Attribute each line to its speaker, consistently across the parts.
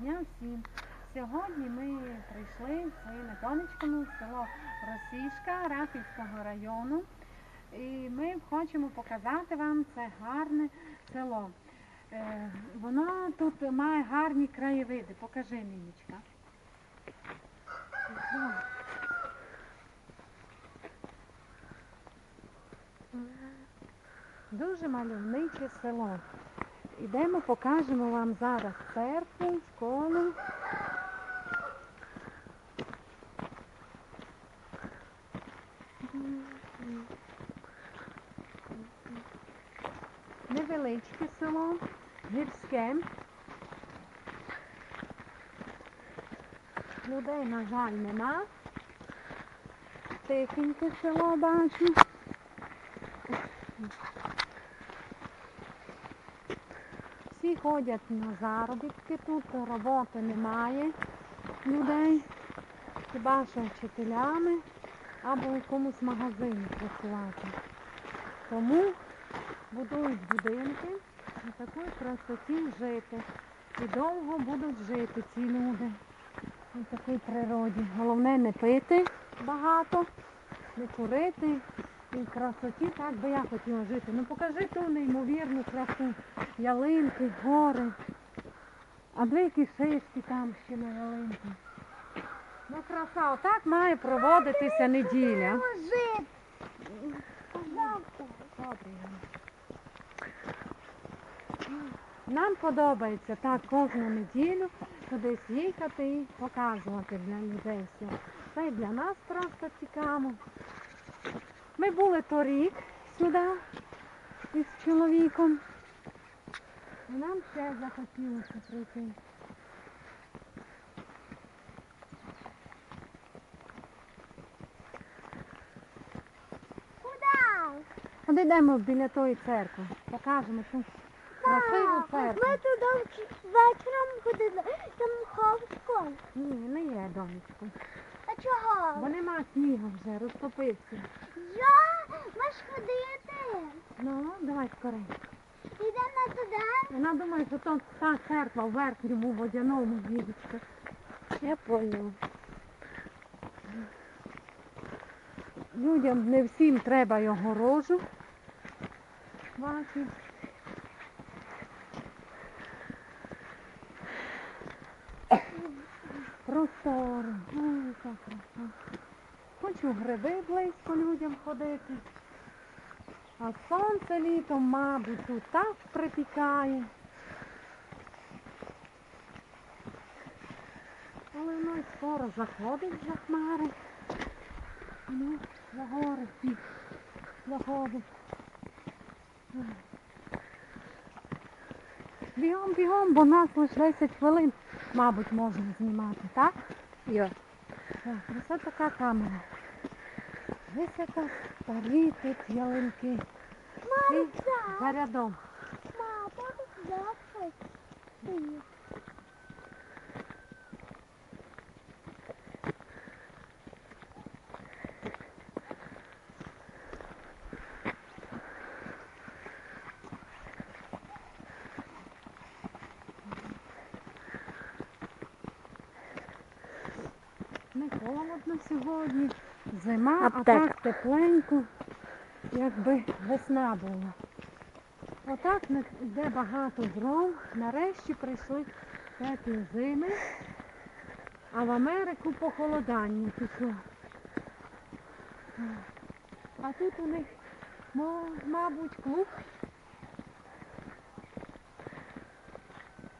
Speaker 1: дня всім. Сьогодні ми прийшли своїми донечками в село Росішка Рахівського району. І ми хочемо показати вам це гарне село. Е, Воно тут має гарні краєвиди. Покажи, Ніночка. Дуже мальовниче село. Ідемо, покажемо вам зараз церкву, школу. Невеличке село, гірське. Людей, на жаль, нема. Тихеньке село бачу. Всі ходять на заробітки тут, роботи немає людей. Хіба що вчителями або в якомусь магазині працювати. Тому будують будинки на такій красоті жити. І довго будуть жити ці люди на такій природі. Головне не пити багато, не курити. І красоті так би я хотіла жити. Ну покажи ту неймовірну красу. Ялинки, гори. А дві які шишки там ще на ялинці. Ну краса, отак має проводитися неділя. Нам подобається так кожну неділю кудись їхати і показувати для людей все. Це для нас просто цікаво. Ми були торік сюди із чоловіком. І нам ще захотілося прийти.
Speaker 2: Куда?
Speaker 1: От йдемо біля тої церкви. Покажемо ту красиву церкву.
Speaker 2: Ми туди вечором ходили. Там ховсько.
Speaker 1: Ні, не є донечко.
Speaker 2: А чого?
Speaker 1: Бо нема снігу вже, розтопився.
Speaker 2: Я? Ж ходити.
Speaker 1: Ну, давай скорей.
Speaker 2: Йдемо туди.
Speaker 1: Вона думає, що то та церква в верхньому водяному дідочка. Я поняла. Людям не всім треба його рожу. Бачиш. Просторо. Ой, яка краса. Хочу гриби близько людям ходити. А сонце літом, мабуть, тут так припікає. Але й скоро заходить за хмари. Ну, за гори всі заходить. Бігом, бігом, бо нас лише 10 хвилин, мабуть, можна знімати, так?
Speaker 2: Йо.
Speaker 1: Так, ось така камера. Висока, старі тут ялинки. Всі
Speaker 2: Мамця.
Speaker 1: за рядом.
Speaker 2: Мама, запах. стоїть.
Speaker 1: Не холодно сьогодні. Зима, а так тепленько, якби весна була. Отак йде багато дров. Нарешті прийшли теплі зими, а в Америку похолодання пішло. А тут у них, мабуть, клуб.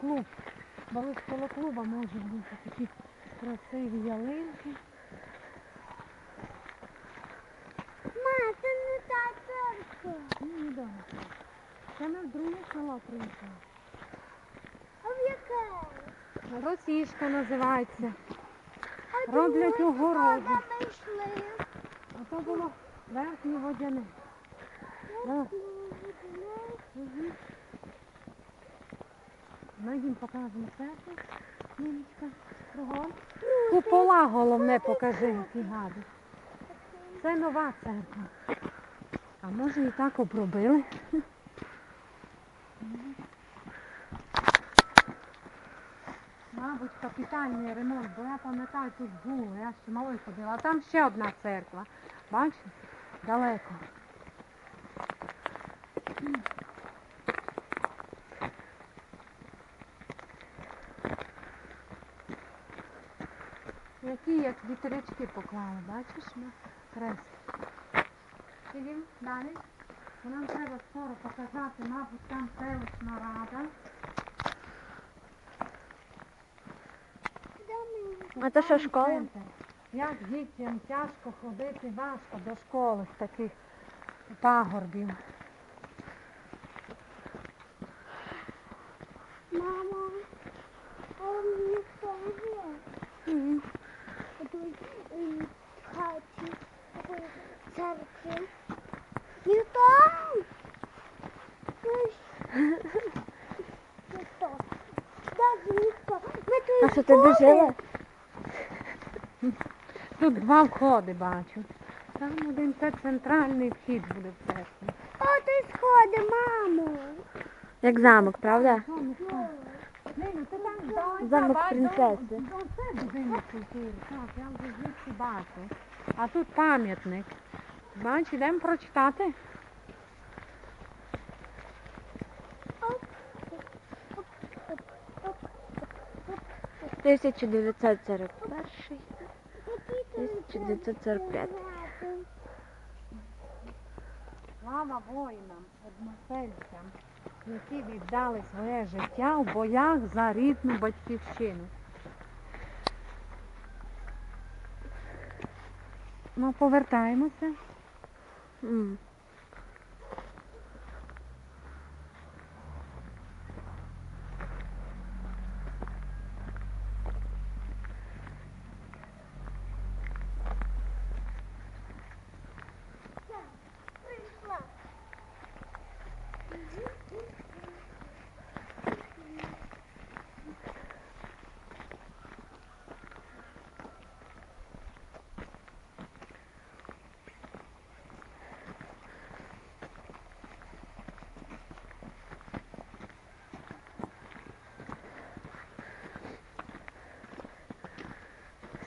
Speaker 1: Клуб. Бо коло клуба може бути такі красиві ялинки.
Speaker 2: Ма, це не та церква.
Speaker 1: Ні, не дома. Це ми в друге село приїхали.
Speaker 2: А в яке?
Speaker 1: Росішка називається.
Speaker 2: А
Speaker 1: Роблять
Speaker 2: друге
Speaker 1: огороди.
Speaker 2: ми йшли.
Speaker 1: А то було верхнє водяне. Да. Ми їм покажемо церкву. Ніночка, кругом. Купола головне покажи, які гарні. Це нова церква. А може і так обробили? Мабуть, капітальний ремонт, бо я пам'ятаю, тут було, я ще малою ходила. А там ще одна церква. Бачите? Далеко. Які як вітерячки поклали, бачиш на хрест. Ідемо далі. Нам треба скоро показати, мабуть, там селищна рада.
Speaker 3: А це що, школа?
Speaker 1: Як дітям тяжко ходити важко до школи з таких пагорбів.
Speaker 2: Мама, он не скажи. Тут в хаті, такої церкви. Не там! Даже. Ми тут
Speaker 3: А що ти де жила?
Speaker 1: Тут два входи бачу. Там один це центральний вхід буде в церкву.
Speaker 2: О, ти сходи, мамо.
Speaker 3: Як замок, правда?
Speaker 1: Там
Speaker 3: Замок принцеси.
Speaker 1: А тут пам'ятник. Бач, йдемо прочитати.
Speaker 3: — 1941, 1945.
Speaker 1: Слава воїнам, односельцям, які віддали своє життя в боях за рідну батьківщину. Ну, повертаємося.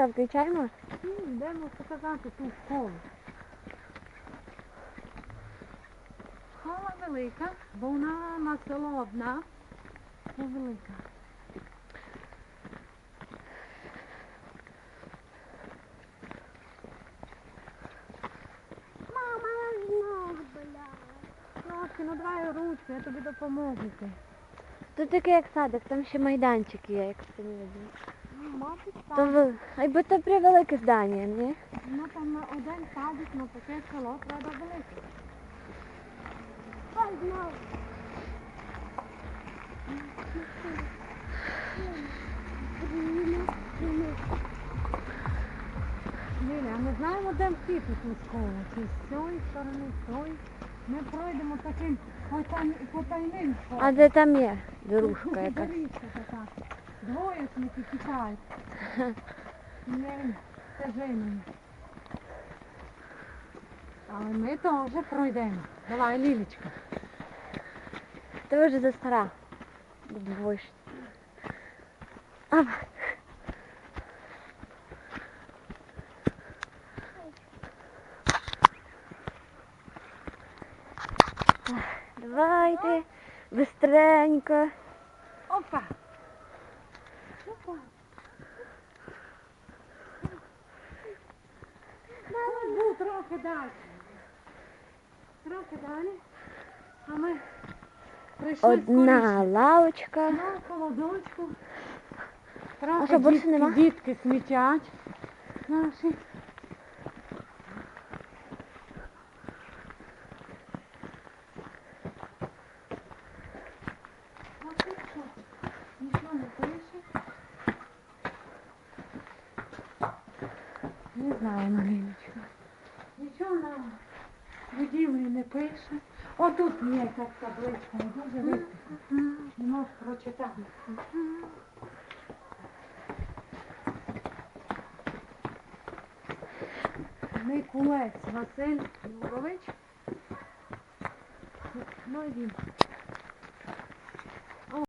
Speaker 3: Все, включаємо?
Speaker 1: Ну, Йдемо показати ту школу. Школа велика, бо вона на село одна. Це велика. Трошки, ну давай ручку, я тобі допоможу.
Speaker 3: Тут такий як садик, там ще майданчик є, як ти не видно.
Speaker 1: Ну, мабуть,
Speaker 3: То
Speaker 1: так.
Speaker 3: ви... Айби то превелике здання, ні?
Speaker 1: Ну там один садик, на таке село треба велике.
Speaker 2: Ног.
Speaker 1: Ліля, ми знаємо, де вхід у ту школу. Чи з цієї сторони, з цієї. Ми пройдемо таким потайним, потайним
Speaker 3: А де там є дорожка якась?
Speaker 1: Доріжка така. Двоєчники тікають. Не, стежиною. Але ми теж пройдемо. Давай, Лілечка.
Speaker 3: Ти вже застара. Двоєш. А, Давайте, быстренько.
Speaker 1: Опа! Ну, трохи далі. Трохи далі. А ми прийшли
Speaker 3: Одна лавочка.
Speaker 1: на холодочку. Трохи
Speaker 3: більше
Speaker 1: дітки,
Speaker 3: нема?
Speaker 1: дітки смітять наші. А тут що? Нічого не пише. Не знаю, Мариночка. Нічого на будівлі не пише. Отут є якась табличка, дуже висока. Не можу прочитати. Микулець Василь Юрович. Ну і він.